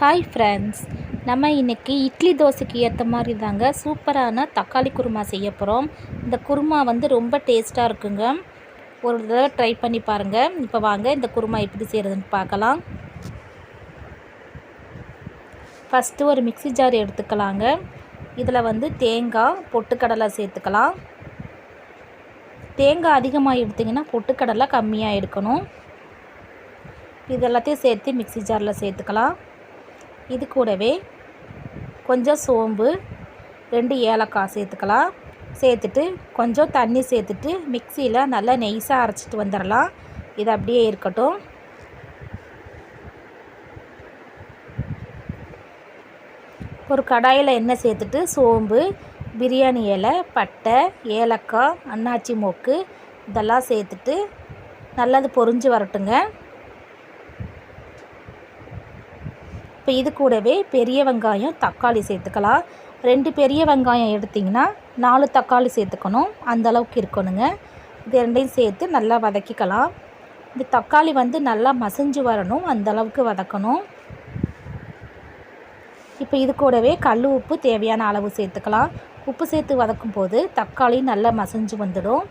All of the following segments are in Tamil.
ஹாய் ஃப்ரெண்ட்ஸ் நம்ம இன்றைக்கி இட்லி தோசைக்கு ஏற்ற மாதிரி தாங்க சூப்பரான தக்காளி குருமா செய்ய போகிறோம் இந்த குருமா வந்து ரொம்ப டேஸ்ட்டாக இருக்குங்க. ஒரு தடவை ட்ரை பண்ணி பாருங்கள் இப்போ வாங்க இந்த குருமா எப்படி செய்கிறதுன்னு பார்க்கலாம். ஃபஸ்ட்டு ஒரு மிக்ஸி ஜார் எடுத்துக்கலாங்க. இதில் வந்து தேங்காய் பொட்டுக்கடலை சேர்த்துக்கலாம். தேங்காய் அதிகமாக எடுத்திங்கன்னா பொட்டுக்கடலை கம்மியாக எடுக்கணும். இது எல்லாத்தையும் சேர்த்து மிக்ஸி ஜாரில் சேர்த்துக்கலாம். இது கூடவே கொஞ்சம் சோம்பு ரெண்டு ஏலக்காய் சேர்த்துக்கலாம். சேர்த்துட்டு கொஞ்சம் தண்ணி சேர்த்துட்டு மிக்சியில் நல்லா நெய்ஸாக அரைச்சிட்டு வந்துடலாம். இது அப்படியே இருக்கட்டும். ஒரு கடாயில் எண்ணெய் சேர்த்துட்டு சோம்பு பிரியாணி இலை பட்டை ஏலக்காய் அன்னாச்சி மொக்கு இதெல்லாம் சேர்த்துட்டு நல்லது பொரிஞ்சு வரட்டுங்க. இப்போ இது கூடவே பெரிய வெங்காயம் தக்காளி சேர்த்துக்கலாம். ரெண்டு பெரிய வெங்காயம் எடுத்திங்கன்னா நாலு தக்காளி சேர்த்துக்கணும். அந்தளவுக்கு இருக்கணுங்க. இது ரெண்டையும் சேர்த்து நல்லா வதக்கிக்கலாம். இந்த தக்காளி வந்து நல்லா மசிஞ்சு வரணும். அந்த அளவுக்கு வதக்கணும். இப்போ இது கூடவே கல் உப்பு தேவையான அளவு சேர்த்துக்கலாம். உப்பு சேர்த்து வதக்கும் போது தக்காளி நல்லா மசிஞ்சு வந்துடும்.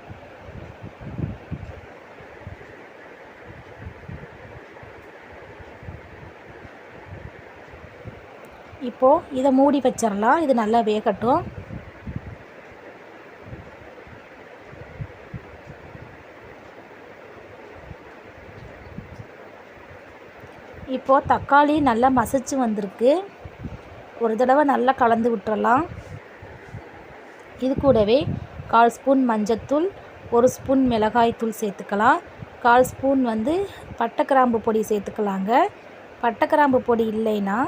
இப்போது இதை மூடி வச்சிடலாம். இது நல்லா வேகட்டும். இப்போது தக்காளி நல்லா மசிச்சு வந்திருக்கு. ஒரு தடவை நல்லா கலந்து விட்டுறலாம். இது கூடவே கால் ஸ்பூன் மஞ்சத்தூள் ஒரு ஸ்பூன் மிளகாய்த்தூள் சேர்த்துக்கலாம். கால் ஸ்பூன் வந்து பட்டை கிராம்பு பொடி சேர்த்துக்கலாங்க. பட்டை கிராம்பு பொடி இல்லைன்னா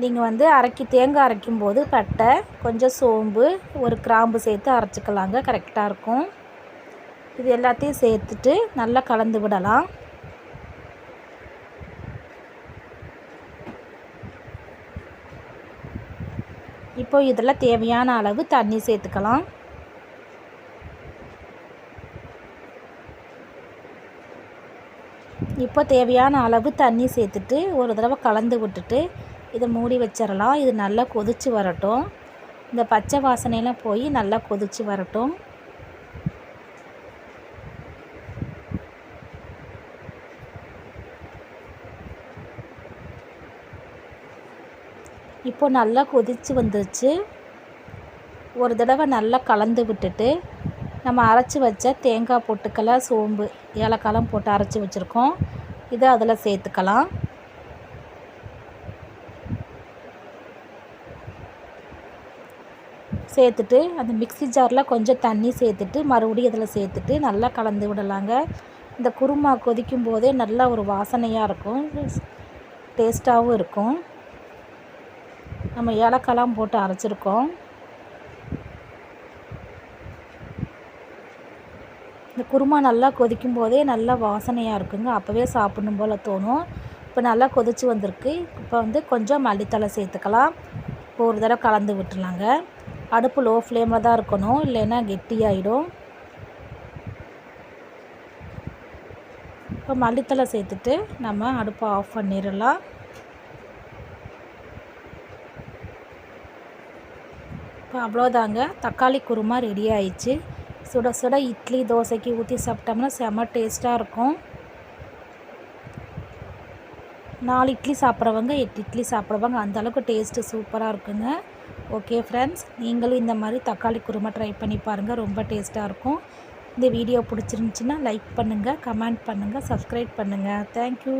நீங்கள் வந்து அரைக்கி தேங்காய் அரைக்கும் போது பட்டை கொஞ்சம் சோம்பு ஒரு கிராம்பு சேர்த்து அரைச்சிக்கலாங்க. கரெக்டாக இருக்கும். இது எல்லாத்தையும் சேர்த்துட்டு நல்லா கலந்து விடலாம். இப்போ இதில் தேவையான அளவு தண்ணி சேர்த்துக்கலாம். இப்போ தேவையான அளவு தண்ணி சேர்த்துட்டு ஒரு தடவை கலந்து விட்டுட்டு இதை மூடி வச்சிடலாம். இது நல்லா கொதித்து வரட்டும். இந்த பச்சை வாசனையெல்லாம் போய் நல்லா கொதித்து வரட்டும். இப்போ நல்லா கொதித்து வந்துருச்சு. ஒரு தடவை நல்லா கலந்து விட்டுட்டு நம்ம அரைச்சி வச்ச தேங்காய் பொட்டுக்கெல்லாம் சோம்பு ஏலக்காலம் போட்டு அரைச்சி வச்சுருக்கோம். இதை அதில் சேர்த்துக்கலாம். சேர்த்துட்டு அந்த மிக்ஸி ஜாரில் கொஞ்சம் தண்ணி சேர்த்துட்டு மறுபடியும் இதில் சேர்த்துட்டு நல்லா கலந்து விடலாங்க. இந்த குருமா கொதிக்கும் போதே நல்லா ஒரு வாசனையாக இருக்கும். டேஸ்ட்டாகவும் இருக்கும். நம்ம ஏலக்காயெலாம் போட்டு அரைச்சிருக்கோம். இந்த குருமா நல்லா கொதிக்கும் போதே நல்லா வாசனையாக இருக்குங்க. அப்போவே சாப்பிடணும் போல் தோணும். இப்போ நல்லா கொதித்து வந்திருக்கு. இப்போ வந்து கொஞ்சம் மல்லித்தலை சேர்த்துக்கலாம். இப்போ ஒரு தடவை கலந்து விட்டுலாங்க. அடுப்பு லோ ஃப்ளேமில் தான் இருக்கணும். இல்லைன்னா கெட்டியாயிடும். இப்போ மல்லித்தலை சேர்த்துட்டு நம்ம அடுப்பை ஆஃப் பண்ணிடலாம். இப்போ அவ்வளோதாங்க. தக்காளி குருமா ரெடி ஆயிடுச்சு. சுட சுட இட்லி தோசைக்கு ஊற்றி சாப்பிட்டோம்னா செம்ம டேஸ்ட்டாக இருக்கும். நாலு இட்லி சாப்பிட்றவங்க எட்டு இட்லி சாப்பிட்றவங்க அந்தளவுக்கு டேஸ்ட்டு சூப்பராக இருக்குங்க. ஓகே ஃப்ரெண்ட்ஸ் நீங்களும் இந்த மாதிரி தக்காளி குருமா ட்ரை பண்ணி பாருங்கள் ரொம்ப டேஸ்ட்டாக இருக்கும். இந்த வீடியோ பிடிச்சிருந்துச்சின்னா லைக் பண்ணுங்கள் கமெண்ட் பண்ணுங்கள் சப்ஸ்கிரைப் பண்ணுங்கள் தேங்க்யூ